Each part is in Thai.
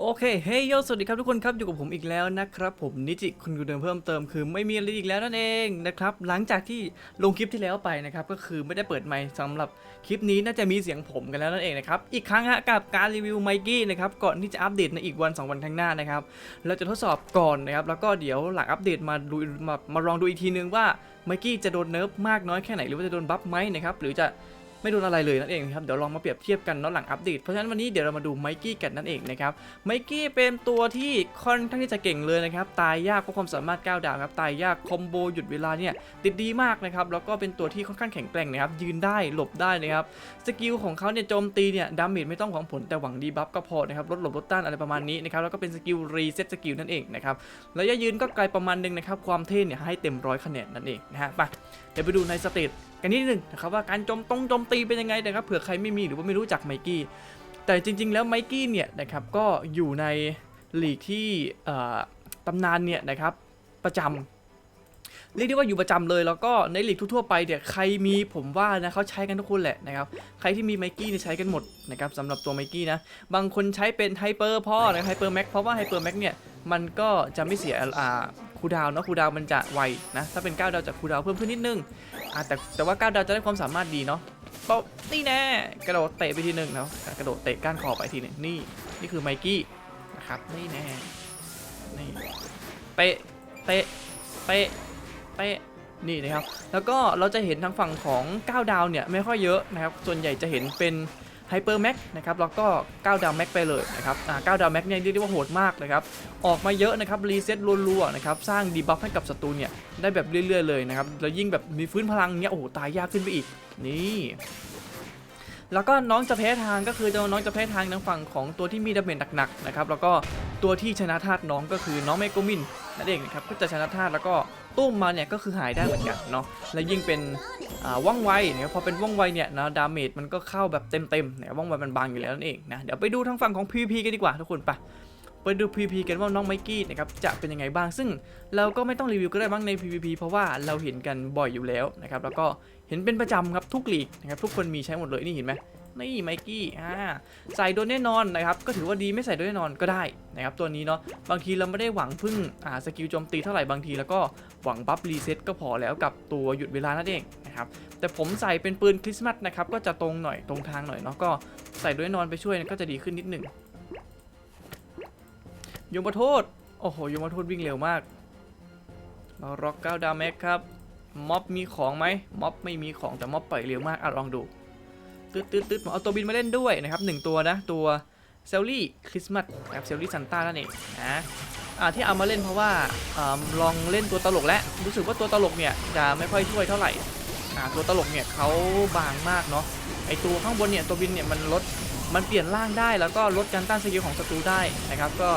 โอเค เฮ้ยโยสวัสดีครับทุกคนครับ อยู่กับผมอีกแล้วนะครับ ผมนิจิคุณกูเดิมเพิ่มเติมคือไม่มีอะไรอีกแล้วนั่นเองนะครับ หลังจากที่ลงคลิปที่แล้วไปนะครับ ก็คือไม่ได้เปิดไมค์สำหรับคลิปนี้น่าจะมีเสียงผมกันแล้วนั่นเองนะครับ อีกครั้งฮะกับการรีวิวไมกี้นะครับ ก่อนที่จะอัปเดตในอีกวัน 2 วันข้างหน้านะครับ เราจะทดสอบก่อนนะครับ แล้วก็เดี๋ยวหลังอัปเดตมาดูมามาลองดูอีกทีนึงว่าไมกี้จะโดนเนิร์ฟมากน้อยแค่ไหน หรือว่าจะโดนบัฟไหมนะครับ หรือจะ ไม่โดนอะไรเลยนั่นเองครับเดี๋ยวลองมาเปรียบเทียบกันเนาะหลังอัปเดตเพราะฉะนั้นวันนี้เดี๋ยวเรามาดูไมกี้กันนั่นเองนะครับไมกี้เป็นตัวที่ค่อนข้างที่จะเก่งเลยนะครับตายยากเพราะความสามารถ9ดาวครับตายยากคอมโบหยุดเวลาเนี่ยติดดีมากนะครับแล้วก็เป็นตัวที่ค่อนข้างแข็งแกร่งนะครับยืนได้หลบได้นะครับสกิลของเขาเนี่ยโจมตีเนี่ยดาเมจไม่ต้องหวังผลแต่หวังดีบัฟก็พอนะครับลดหลบลดต้านอะไรประมาณนี้นะครับแล้วก็เป็นสกิลรีเซ็ตสกิลนั่นเองนะครับระยะยืนก็ไกลประมาณหนึงนะครับความเท่เนี่ยให้เต็มร้อยคะแนนนั่นเองนะฮะไปเดี๋ยวไปดูในสเตต กันนิดนึงนะครับว่าการโจมตรงโจมตีเป็นยังไงนะครับเผื่อใครไม่มีหรือว่าไม่รู้จักไมกี้แต่จริง ๆ แล้วไมกี้เนี่ยนะครับก็อยู่ในลีกที่ตำนานเนี่ยนะครับประจำเรียกได้ว่าอยู่ประจำเลยแล้วก็ในลีกทั่วๆไปเนี่ยใครมีผมว่านะเขาใช้กันทุกคนแหละนะครับใครที่มีไมกี้เนี่ยใช้กันหมดนะครับสำหรับตัวไมกี้นะบางคนใช้เป็นไฮเปอร์พ่อนะไฮเปอร์แม็กเพราะว่าไฮเปอร์แม็กเนี่ยมันก็จะไม่เสียอ่า คูดาวเนาะคูดาวมันจะไวนะถ้าเป็น 9 ดาวจะคูดาวเพิ่มขึ้นนิดนึงอะแต่แต่ว่าก้าดาวจะได้ความสามารถดีเนาะป๊อบนี่แน่กระโดดเตะไปทีหนึ่งแล้วกระโดดเตะก้านคอไปทีหนึ่งนี่นี่คือไมกี้นะครับนี่แน่นี่เตะเตะเตะเตะนี่นะครับแล้วก็เราจะเห็นทางฝั่งของ 9 ดาวเนี่ยไม่ค่อยเยอะนะครับส่วนใหญ่จะเห็นเป็น ไฮเปอร์แม็กนะครับแล้วก็9ดาวแม็กไปเลยนะครับอ่า9ดาวแม็กเนี่ยเรียกได้ว่าโหดมากนะครับออกมาเยอะนะครับรีเซ็ตรัวๆนะครับสร้างดีบัฟให้กับศัตรูเนี่ยได้แบบเรื่อยๆเลยนะครับแล้วยิ่งแบบมีฟื้นพลังเนี้ยโอ้โหตายยากขึ้นไปอีกนี่แล้วก็น้องจะแพ้ทางก็คือน้องจะแพ้ทางทางฝั่งของตัวที่มีดาเมจหนักๆนะครับแล้วก็ตัวที่ชนะธาตุน้องก็คือน้องเมโกมินนั่นเองนะครับก็จะชนะธาตุแล้วก็ ตุ้มมาเนี่ยก็คือหายได้เหมือนกันเนาะและยิ่งเป็นอ่าว่องไวเนะครับพอเป็นว่องไวเนี่ยนะดาเมจมันก็เข้าแบบเต็มๆเนี่ยว่องไวมันบางอยู่แล้วนั่นเองนะเดี๋ยวไปดูทางฝั่งของ PVP กันดีกว่าทุกคนไปไปดู PVP กันว่าน้องไมกี้นะครับจะเป็นยังไงบ้าง ซึ่งเราก็ไม่ต้องรีวิวก็ได้บ้างใน PVP เพราะว่าเราเห็นกันบ่อยอยู่แล้วนะครับแล้วก็เห็นเป็นประจำครับทุกลีกนะครับทุกคนมีใช้หมดเลยนี่เห็นไหม นี่ไมกี้อ่าใส่โดนแน่นอนนะครับก็ถือว่าดีไม่ใส่โดนแน่นอนก็ได้นะครับตัวนี้เนาะบางทีเราไม่ได้หวังพึ่งอ่าสกิลโจมตีเท่าไหร่บางทีแล้วก็หวังบัฟรีเซ็ตก็พอแล้วกับตัวหยุดเวลานั่นเองนะครับแต่ผมใส่เป็นปืนคริสต์มาสนะครับก็จะตรงหน่อยตรงทางหน่อยเนาะก็ใส่โดนแน่นอนไปช่วยก็จะดีขึ้นนิดหนึ่งยมโทษโอ้โหยมโทษวิ่งเร็วมากเราร็อกเก้าดาแม็กครับ ม็อบมีของไหมม็อบไม่มีของแต่ม็อบปล่อยเร็วมากอะลองดู ตืดตืดตืดผมเอาตัวบินมาเล่นด้วยนะครับหนึ่งตัวนะ ตัวเซลลี่คริสต์มาสครับเซลลี่ซันต้านั่นเองนะอ่าที่เอามาเล่นเพราะว่าอลองเล่นตัวตลกแล้วรู้สึกว่าตัวตลกเนี่ยจะไม่ค่อยช่วยเท่าไหร่อ่าตัวตลกเนี่ยเขาบางมากเนาะไอตัวข้างบนเนี่ยตัวบินเนี่ยมันลดมันเปลี่ยนร่างได้แล้วก็ลดการต้านสกิลของศัตรูได้นะครับ ก็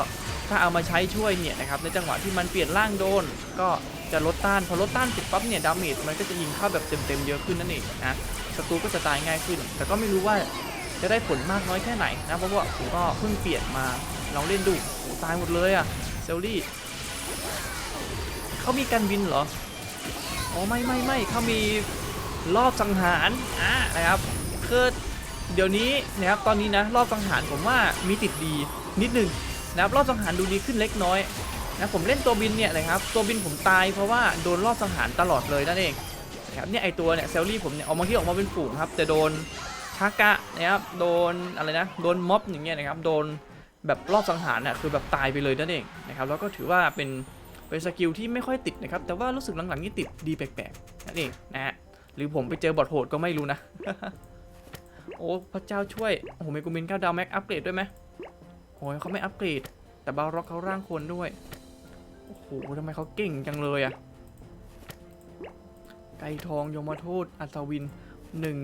ถ้าเอามาใช้ช่วยเนี่ยนะครับในจังหวะที่มันเปลี่ยนร่างโดนก็ จะลดต้านพอลดต้านเสร็จปั๊บเนี่ยดาเมจมันก็จะยิงเข้าแบบเต็มๆเยอะขึ้นนั่นเองนะศัตรูก็จะตายง่ายขึ้น แต่ก็ไม่รู้ว่าจะได้ผลมากน้อยแค่ไหนนะเพราะว่าผมก็เพิ่งเปลี่ยนมาลองเล่นดูโอ้ตายหมดเลยอะเซลลี่เขามีการบินเหรออ๋อไม่ไม่ไม่เขามีรอบสังหารอ่านะครับคือเดี๋ยวนี้นะครับตอนนี้นะรอบสังหารผมว่ามีติดดีนิดนึงนะครับรอบสังหารดูดีขึ้นเล็กน้อย นะผมเล่นตัวบินเนี่ยนะครับตัวบินผมตายเพราะว่าโดนรอบสังหารตลอดเลยนั่นเองนะครับเนี่ยไอตัวเนี่ยเซลลี่ผมเนี่ยออกมาที่ออกมาเป็นฝูงครับแต่โดนชากะนะครับโดนอะไรนะโดนม็อบอย่างเงี้ยนะครับโดนแบบรอบสังหารน่ะคือแบบตายไปเลยนั่นเองนะครับแล้วก็ถือว่าเป็นเป็นสกิลที่ไม่ค่อยติดนะครับแต่ว่ารู้สึกหลังๆนี่ติดดีแปลกๆนั่นเองนะฮะหรือผมไปเจอบอทโหดก็ไม่รู้นะ โอ้พระเจ้าช่วยโอ้โหเมกูมิน9ดาวแม็กอัปเกรดด้วยไหมโอ้ยเขาไม่อัปเกรด แต่บาร็อกเขาร่างคนด้วย อ้โหทำไมเขาเก่งจังเลยอะไก่ทองยมทูตอัศวินหนึ่ง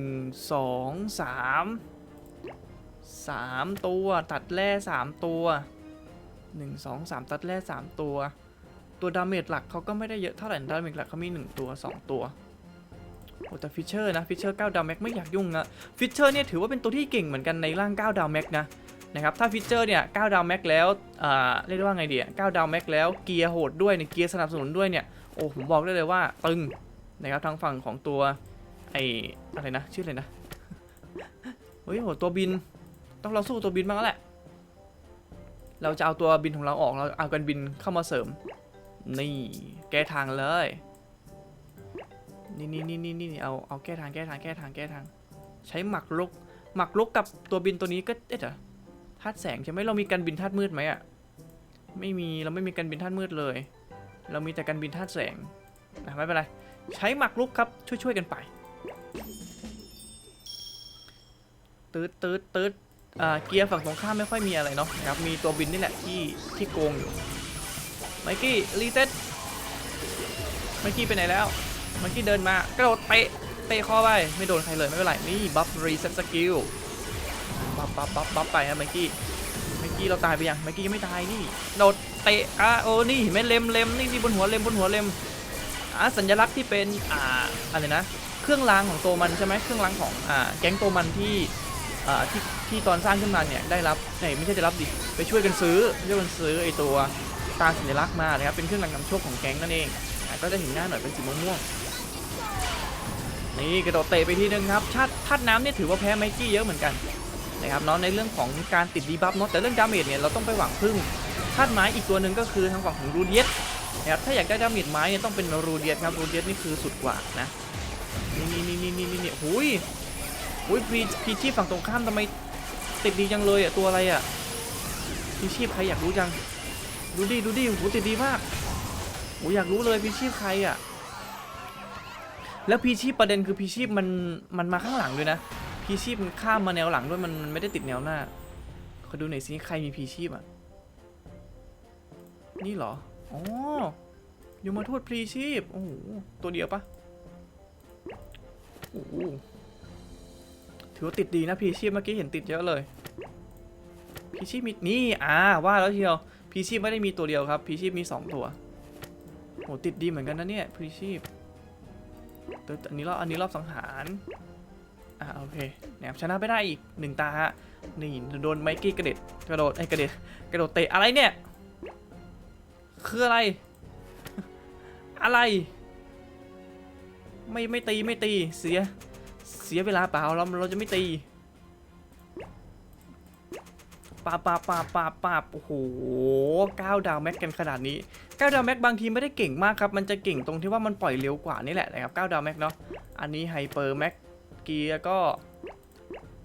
สองสามสามตัวตัดแร่สามตัวหนึ่งสองสามตัดแร่สามตัว ตัวดาเมจหลักเขาก็ไม่ได้เยอะเท่าไหร่ดาเมจหลักเขามีหนึ่งตัวสองตัวโอ้แต่ฟิชเชอร์นะฟิชเชอร์9ดาวแม็กไม่อยากยุ่งอะฟิชเชอร์เนี่ยถือว่าเป็นตัวที่เก่งเหมือนกันในร่าง9ดาวแม็กนะ นะครับถ้าฟิชเชอร์เนี่ย9ดาวแม็กแล้วอ่าเรียกได้ว่าไงดีอะ9ดาวแม็กแล้วเกียร์โหดด้วยเนี่ยเกียร์สนับสนุนด้วยเนี่ยโอ้ผมบอกได้เลยว่าตึงนะครับทางฝั่งของตัวไออะไรนะชื่ออะไรนะเฮ้ยโหตัวบินต้องเราสู้ตัวบินบ้างแล้วแหละเราจะเอาตัวบินของเราออกเราเอากันบินเข้ามาเสริม นี่แก้ทางเลยนี่นี่นี่นี่นี่เอาเอาแก้ทางแก้ทางแก้ทางแก้ทาง ใช้หมักลุกหมักลุกกับตัวบินตัวนี้ก็เอ๊ะเดี๋ยว ธาตุแสงใช่ไหมเรามีการบินธาตุมืดไหมอะไม่มีเราไม่มีการบินธาตุมืดเลย เรามีแต่การบินธาตุแสงนะไม่เป็นไรใช้หมักลุกครับช่วยๆกันไปตืดตืดตืดอ่าเกียร์ฝั่งตรงข้ามไม่ค่อยมีอะไรเนาะนะครับมีตัวบินนี่แหละที่ที่โกงอยู่ไมกี้รีเซ็ตไมกี้ไปไหนแล้วไมกี้เดินมากระโดดเตะเตะคอไปไม่โดนใครเลยไม่เป็นไรนี่บัฟรีเซ็ตสกิล บัฟบัฟบัฟบัฟไปนะไมกี้ไมกี้เราตายไปยังไมกี้ยังไม่ตายนี่โดดเตะอะโอ้นี่เห็นไหมเล็มเล็มนี่นี่บนหัวเล็มบนหัวเล็มอ่าสัญลักษณ์ที่เป็นอ่าอะไรนะ เครื่องรางของตัวมันใช่ไหมเครื่องรางของอ่าแก๊งตัวมันที่อ่าที่ที่ตอนสร้างขึ้นมาเนี่ยได้รับไหนไม่ใช่ได้รับดิไปช่วยกันซื้อช่วยกันซื้อไอตัวตาสัญลักษณ์มานะครับเป็นเครื่องรางนำโชคของแก๊งนั่นเองก็จะเห็นหน้าหน่อยเป็นสีม่วงๆนี่กระโดดเตะไปทีนึงครับชาติธาตุน้ำเนี่ยถือว่าแพ้ไมกี้เยอะเหมือนกัน นะครับเนาะในเรื่องของการติดดีบัฟเนาะแต่เรื่องดาเมจเนี่ยเราต้องไปหวังพึ่งธาตุไม้อีกตัวหนึ่งก็คือทางฝั่งของรูเดียสนะครับถ้าอยากได้ดาเมจไม้เนี่ยต้องเป็นรูเดียสครับรูเดียสนี่คือสุดกว่านะนี่นี่นี่นี่นี่นี่หุยหุยพีพีชีพฝั่งตรงข้ามทำไมติดดีจังเลยอะตัวอะไรอะพีชีพใครอยากรู้จังดูดิดูดิโหติดดีมากโหอยากรู้เลยพีชีพใครอะแล้วพีชีพประเด็นคือพีชีพมันมันมาข้างหลังด้วยนะ พีชีพมันข้ามมาแนวหลังด้วยมันมันไม่ได้ติดแนวหน้าขอดูหน่อยสิใครมีพีชีพอะ นี่เหรอ อ๋อยมาทูตพลีชีพ โอ้โห ตัวเดียวปะโอ้โหถือว่าติดดีนะพีชีพเมื่อกี้เห็นติดเยอะเลย พีชีพมี นี่ อ่า ว่าแล้วเชียว พีชีพไม่ได้มีตัวเดียวครับ พีชีพมีสองตัวโหติดดีเหมือนกันนะเนี่ย พีชีพแต่อันนี้รอบอันนี้รอบสังหาร อ่าโอเคเนี่ยชนะไปได้อีกหนึ่งตาฮะนี่โดนไมกี้กระเด็ดกระโดดไอ้กระเด็ดกระโดดเตะอะไรเนี่ย คืออะไร อะไร ไม่ไม่ตีไม่ตีเสียเสียเวลาเปล่าเราเราจะไม่ตีปาปาปาปาปาโอ้โหก้าดาวแม็กกันขนาดนี้ก้าดาวแม็กบางทีไม่ได้เก่งมากครับ มันจะเก่งตรงที่ว่ามันปล่อยเร็วกว่านี่แหละนะครับก้าดาวแม็กเนาะอันนี้ไฮเปอร์แม็ก กียร์ก็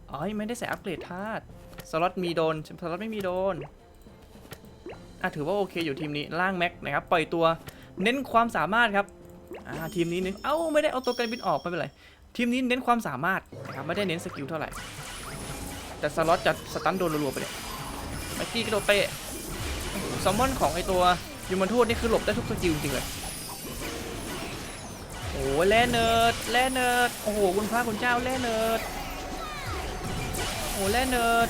อ๋อไม่ได้ใส่อัปเกรดธาตุสล็อตมีโดนสล็อตไม่มีโดนอะถือว่าโอเคอยู่ทีมนี้ล่างแม็กนะครับปล่อยตัวเน้นความสามารถครับอ่าทีมนี้เน้นเอ้าไม่ได้เอาตัวกันบินออกไม่เป็นไรทีมนี้เน้นความสามารถนะครับไม่ได้เน้นสกิลเท่าไหร่แต่สล็อตจะสตันโดนรัวๆไปเลยไมค์กี้กระโดดเตะซัมมอนของไอตัวยูมันทูตนี่คือหลบได้ทุกสกิลจริงเลย หแล่เนิร์ดแล่เนิร์ดโอ้โหคุณพระคุณเจ้าแล่เนิร์ดโอ้โหแล่เนิร์ด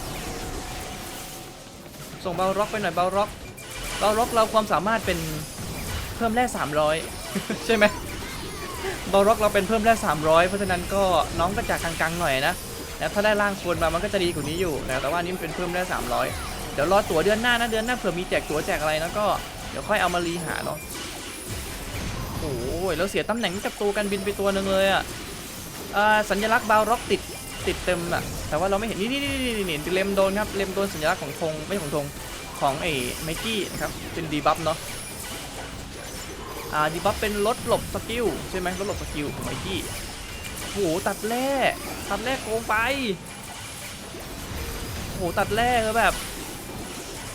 ส่งเบาร็อกไปหน่อยเบาร็อกเราล็อกเราความสามารถเป็นเพิ่มแร่300 ใช่ไหมเราล็อกเราเป็นเพิ่มแร่300 เพราะฉะนั้นก็น้องก็จากลางๆหน่อยนะแล้วถ้าได้ร่างคนมามันก็จะดีกว่านี้อยู่นะแต่ว่านนี้มันเป็นเพิ่มแร่300 เดี๋ยวรอตั๋วเดือนหน้านะเดือนหน้าเผื่อมีแจกตั๋วแจกอะไรแล้วก็เดี๋ยวค่อยเอามารีหาเนาะ โอ้ยแล้วเสียตำแหน่งกับตัวกันบินไปตัวหนึ่งเลยอะอ่าสัญลักษณ์บาวร็อกติดติดเต็มอะแต่ว่าเราไม่เห็นนี่นี่นี่นี่นี่เลมโดนครับเลมโดนสัญลักษณ์ของธงไม่ของธงของไอ้ไมกี้นะครับเป็นดีบัฟเนาะอ่าดีบัฟเป็นลดหลบสกิลใช่ไหมลดหลบสกิลของไมกี้โหตัดแร่ตัดแร่โกงไปโหตัดแร่คือแบบ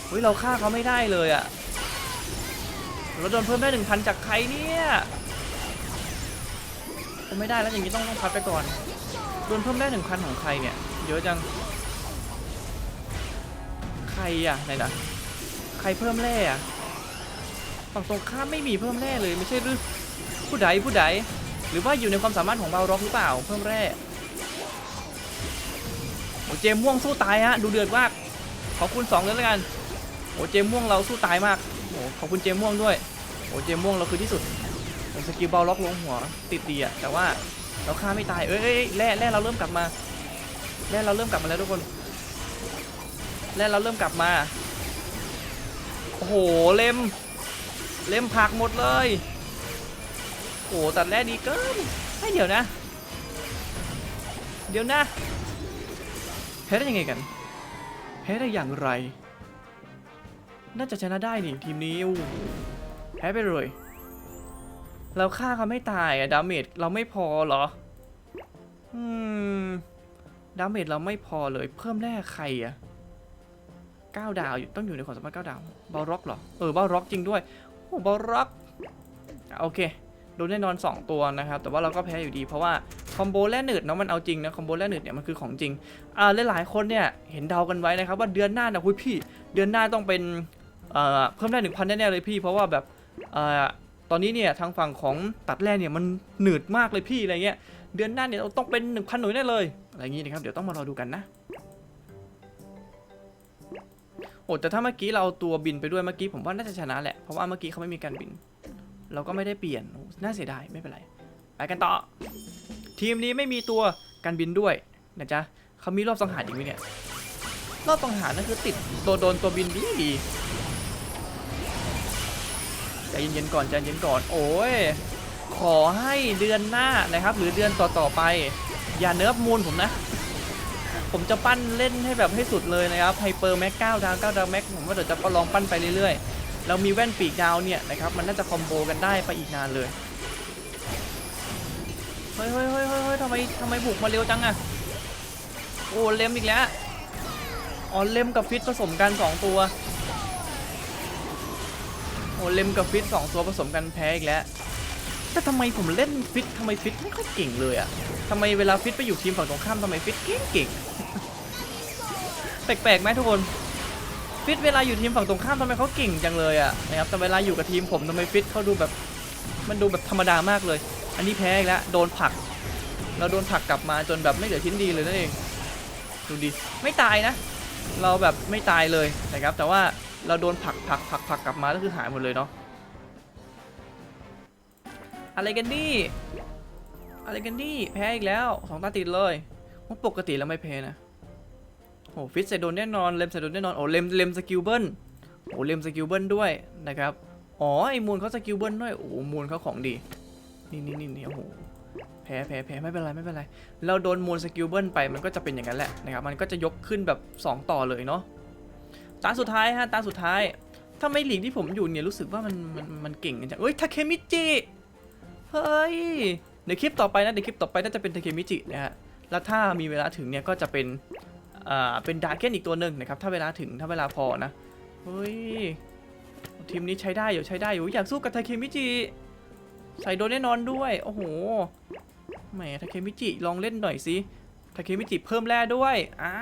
เฮ้ยเราฆ่าเขาไม่ได้เลยอะ เราโดนเพิ่มได้หนึ่งพันจากใครเนี่ยผมไม่ได้แล้วอย่างนี้ต้องต้องพัดไปก่อนโดนเพิ่มได้หนึ่งพันของใครเนี่ยเยอะจัง ใครอะไหนนะใครเพิ่มแร่อะฝั่งตรงข้ามไม่มีเพิ่มแร่เลยไม่ใช่หรือผู้ใดผู้ใดหรือว่าอยู่ในความสามารถของเบาร็อกหรือเปล่าเพิ่มแร่โอ้เจมม่วงสู้ตายฮะดูเดือดมากขอบคุณสองเลยแล้วกันโอ้เจมม่วงเราสู้ตายมาก ขอบคุณเจมม่วงด้วยโอ้เจมม่วงเราคือที่สุดสกิลเบาล็อกลงหัวติดดีอะแต่ว่าเราฆ่าไม่ตายเอ้ยแร่แร่เราเริ่มกลับมาแร่เราเริ่มกลับมาแล้วทุกคนแร่เราเริ่มกลับมาโอ้โหเล็มเล็มผักหมดเลยโอ้โหตัดแร่ดีเกินให้เดี๋ยวนะ เดี๋ยวนะแพ้ได้ยังไงกันแพ้ได้อย่างไร น่าจะชนะได้นี่ทีมนี้โอ้แพ้ไปเลย เราฆ่าเขาไม่ตายอะดาเมจเราไม่พอเหรอ อืม ดาเมจเราไม่พอเลย เพิ่มแร่ใครอะเก้าดาวอยู่ต้องอยู่ในความสามารถเก้าดาวบอลร็อกเหรอ เออบอลร็อกจริงด้วย โอ้บอลร็อก โอเคโดนแน่นอน 2 ตัวนะครับ แต่ว่าเราก็แพ้อยู่ดีเพราะว่าคอมโบแร่หนืดเนาะมันเอาจริงนะคอมโบแร่หนืดเนี่ยมันคือของจริงอ่าหลายๆคนเนี่ยเห็นเดากันไว้นะครับว่าเดือนหน้านะคุยพี่ เดือนหน้าต้องเป็น เพิ่มได้หนึ่งพันแน่ๆเลยพี่ เพราะว่าแบบอตอนนี้เนี่ยทางฝั่งของตัดแร่เนี่ยมันหนืดมากเลยพี่อะไรเงี้ยเดือนหน้าเนี่ยเราต้องเป็นหนึ่งพันหน่วยแน่เลยอะไรอย่างงี้นะครับเดี๋ยวต้องมารอดูกันนะโอ้แต่ถ้าเมื่อกี้เราตัวบินไปด้วยเมื่อกี้ผมว่าน่าจะชนะแหละเพราะว่าเมื่อกี้เขาไม่มีการบิน เราก็ไม่ได้เปลี่ยนน่าเสียดายไม่เป็นไรไปกันต่อ ทีมนี้ไม่มีตัวการบินด้วยนะจ๊ะเขามีรอบสังหารอีกไหมเนี่ยรอบสังหารนั่นคือติดตัวโดนตัวบินดีดี เย็นๆก่อนใจเย็นๆก่อน โอ้ย ขอให้เดือนหน้านะครับ หรือเดือนต่อๆไป อย่าเนิร์ฟมูลผมนะ ผมจะปั้นเล่นให้แบบให้สุดเลยนะครับไฮเปอร์แม็กเก้าดาวเก้าดาวแม็กผมว่าเดี๋ยวจะลองปั้นไปเรื่อยๆ เรามีแว่นปีกดาวเนี่ยนะครับ มันน่าจะคอมโบกันได้ไปอีกนานเลยเฮ้ยเฮ้ยเฮ้ยเฮ้ยเฮ้ยทำไมทำไมบุกมาเร็วจังอะโอ้เล็มอีกแล้วอ๋อเล็มกับฟิตผสมกันสองตัว โอ้เลมกับฟิตสองตัวผสมกันแพ้อีกแล้ว แต่ทำไมผมเล่นฟิตทำไมฟิตไม่ค่อยเก่งเลยอะทำไมเวลาฟิตไปอยู่ทีมฝั่งตรงข้ามทำไมฟิตเก่งเก่งแปลกๆไหมทุกคนฟิตเวลาอยู่ทีมฝั่งตรงข้ามทำไมเขาเก่งจังเลยอะนะครับแต่เวลาอยู่กับทีมผมทำไมฟิตเขาดูแบบมันดูแบบธรรมดามากเลย อันนี้แพ้อีกแล้วโดนผลัก เราโดนผลักกลับมาจนแบบไม่เหลือชิ้นดีเลยนั่นเองดูดิไม่ตายนะ เราแบบไม่ตายเลยนะครับแต่ว่า เราโดนผลักผักผลักผักกลับมาก็คือหายหมดเลยเนาะอะไรกันนี่อะไรกันนี่แพ้อีกแล้วสองตาติดเลยว่าปกติแล้วไม่แพ้นะโอ้ฟิตใส่โดนแน่นอนเลมใส่โดนแน่นอนโอ้เลมเลมสกิลเบิลโอ้เลมสกิลเบิลด้วยนะครับอ๋อไอ้มูลเขาสกิลเบิลด้วยโอ้มูลเขาของดีนี่นี่นี่นี่โอ้โหแพ้แพ้แพ้ไม่เป็นไรไม่เป็นไรเราโดนมูลสกิลเบิลไปมันก็จะเป็นอย่างนั้นแหละนะครับมันก็จะยกขึ้นแบบ 2 ต่อเลยเนาะ ตาสุดท้ายฮะตาสุดท้าย ถ้าไม่หลีกที่ผมอยู่เนี่ยรู้สึกว่ามันมันมันเก่งกันจังเอ้ยทาเคมิจิ เฮ้ย เดี๋ยวคลิปต่อไปนะเดี๋ยวคลิปต่อไปน่าจะเป็นทาเคมิจินะฮะ แล้วถ้ามีเวลาถึงเนี่ยก็จะเป็น อ่า เป็นดาร์เกนอีกตัวหนึ่งนะครับ ถ้าเวลาถึงถ้าเวลาพอนะ เฮ้ย ทีมนี้ใช้ได้อยู่ใช้ได้อยู่อยากสู้กับทาเคมิจิ ใส่โดนแน่นอนด้วย โอ้โห แหมทาเคมิจิลองเล่นหน่อยสิทาเคมิจิเพิ่มแร่ด้วย อ่า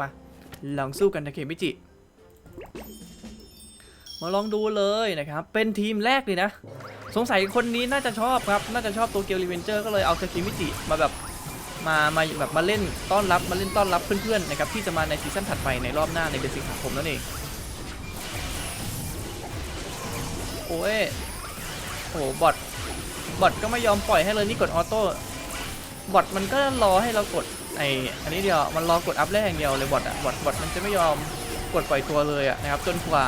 มา ลองสู้กันทาเคมิจิ มาลองดูเลยนะครับ เป็นทีมแรกเลยนะ สงสัยคนนี้น่าจะชอบครับ น่าจะชอบตัวเกลรีเวนเจอร์ก็เลยเอาทาเคมิจิมาแบบมามาแบบมาเล่นต้อนรับมาเล่นต้อนรับเพื่อนๆนะครับที่จะมาในซีซั่นถัดไปในรอบหน้าในเดือนสิงหาคมนั่นเองโอ้ยโอ้บอทบอทก็ไม่ยอมปล่อยให้เลยนี่กดออโต้บอทมันก็รอให้เรากดไออันนี้เดียวมันรอกดอัพแรกอย่างเดียวเลยบอทอะบอทบอทมันจะไม่ยอม กดปล่อยตัวเลยอะนะครับ จนกว่า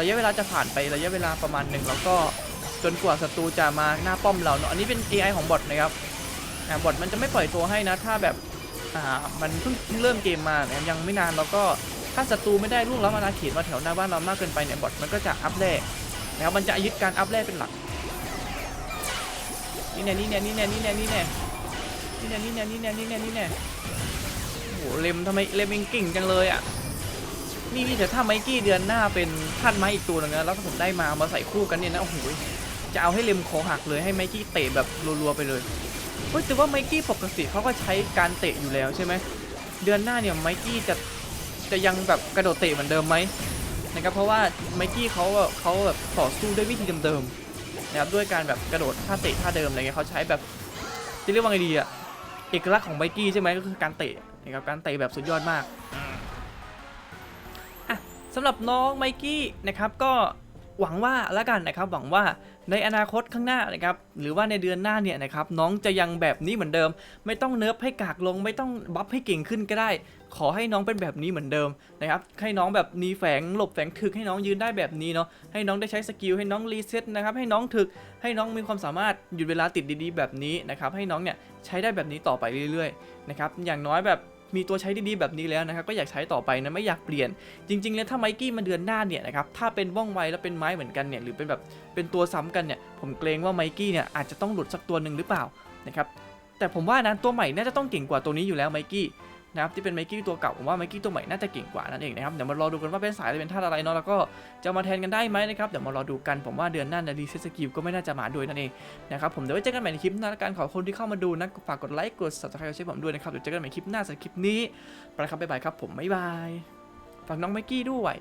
ระยะเวลาจะผ่านไประยะเวลาประมาณหนึ่งแล้วก็จนกว่าศัตรูจะมาหน้าป้อมเราเนาะอันนี้เป็น AI ของบอทนะครับบอทมันจะไม่ปล่อยตัวให้นะ ถ้าแบบอ่ามันเพิ่งเริ่มเกมมานะยังไม่นานแล้วก็ถ้าศัตรูไม่ได้ล่วงล้ำอาณาเขตมาแถวหน้าบ้านเรามากเกินไปเนี่ยบอทมันก็จะอัพแรกนะครับมันจะยึดการอัพแรกเป็นหลักนี่แน่นี่แน่นี่แน่นี่แน่นี่แน่นี่แน่นี่แน่นี่แน่นี่แน่นี่แน่โอ้โหเลมทำไมเลมเองเก่งจังเลยอะ นี่นี่แต่ถ้าไมกี้เดือนหน้าเป็นท่านไม้อีกตัวหนึงนะแล้วถ้าผมได้มามาใส่คู่กันเนี่ยนะโอ้โหจะเอาให้เลมคอหักเลยให้ไมกี้เตะแบบรัวๆไปเลยเฮ้ยแต่ว่าไมกี้ปกติเขาก็ใช้การเตะอยู่แล้วใช่ไหมเดือนหน้าเนี่ยไมกี้จะจะยังแบบกระโดดเตะเหมือนเดิมไหมนะครับเพราะว่าไมกี้เขาเขาแบบต่อสู้ด้วยวิธีเดิมๆนะครับด้วยการแบบกระโดดท่าเตะท่าเดิมอะไรเงี้ยเขาใช้แบบจะเรียกว่าไงดีอะเอกลักษณ์ของไบกี้ใช่ไหมก็คือการเตะนะครับการเตะแบบสุดยอดมาก สำหรับน้องไมกี้นะครับก็หวังว่าแล้วกันนะครับหวังว่าในอนาคตข้างหน้านะครับหรือว่าในเดือนหน้าเนี่ยนะครับน้องจะยังแบบนี้เหมือนเดิม ไม่ต้องเนิร์ฟให้กากลง ไม่ต้องบัฟให้เก่งขึ้นก็ได้ ขอให้น้องเป็นแบบนี้เหมือนเดิมนะครับให้น้องแบบมีแฝงหลบแฝงถึกให้น้องยืนได้แบบนี้เนาะให้น้องได้ใช้สกิลให้น้องรีเซ็ตนะครับให้น้องถึกให้น้องมีความสามารถหยุดเวลาติดดีๆ แบบนี้นะครับให้น้องเนี่ยใช้ได้แบบนี้ต่อไปเรื่อยๆนะครับอย่างน้อยแบบ มีตัวใช้ดีๆแบบนี้แล้วนะครับก็อยากใช้ต่อไปนะไม่อยากเปลี่ยน จริง ๆ แล้วถ้าไมกี้มาเดือนหน้าเนี่ยนะครับถ้าเป็นว่องไวแล้วเป็นไม้เหมือนกันเนี่ยหรือเป็นแบบเป็นตัวซ้ำกันเนี่ยผมเกรงว่าไมกี้เนี่ยอาจจะต้องหลุดสักตัวหนึ่งหรือเปล่านะครับแต่ผมว่านะตัวใหม่น่าจะต้องเก่งกว่าตัวนี้อยู่แล้วไมกี้ นะครับที่เป็นไมกี้ตัวเก่าผมว่าไมกี้ตัวใหม่น่าจะเก่งกว่านั่นเองนะครับเดี๋ยวมารอดูกันว่าเป็นสายจะเป็นท่าตุอะไรเนาะแล้วก็จะมาแทนกันได้ไหมนะครับเดี๋ยวมารอดูกันผมว่าเดือนหน้าเนี่ยรีเซ็ตสกิลก็ไม่น่าจะมาด้วยนั่นเองนะครับผมเดี๋ยวไว้เจอกันใหม่ในคลิปหน้าและการขอคนที่เข้ามาดูนะฝากกดไลค์กด subscribe ช่วยผมด้วยนะครับเดี๋ยวเจอกันใหม่คลิปหน้าสำหรับคลิปนี้ไปครับบ๊ายบายครับผมบ๊ายบายฝากน้องไมกี้ด้วย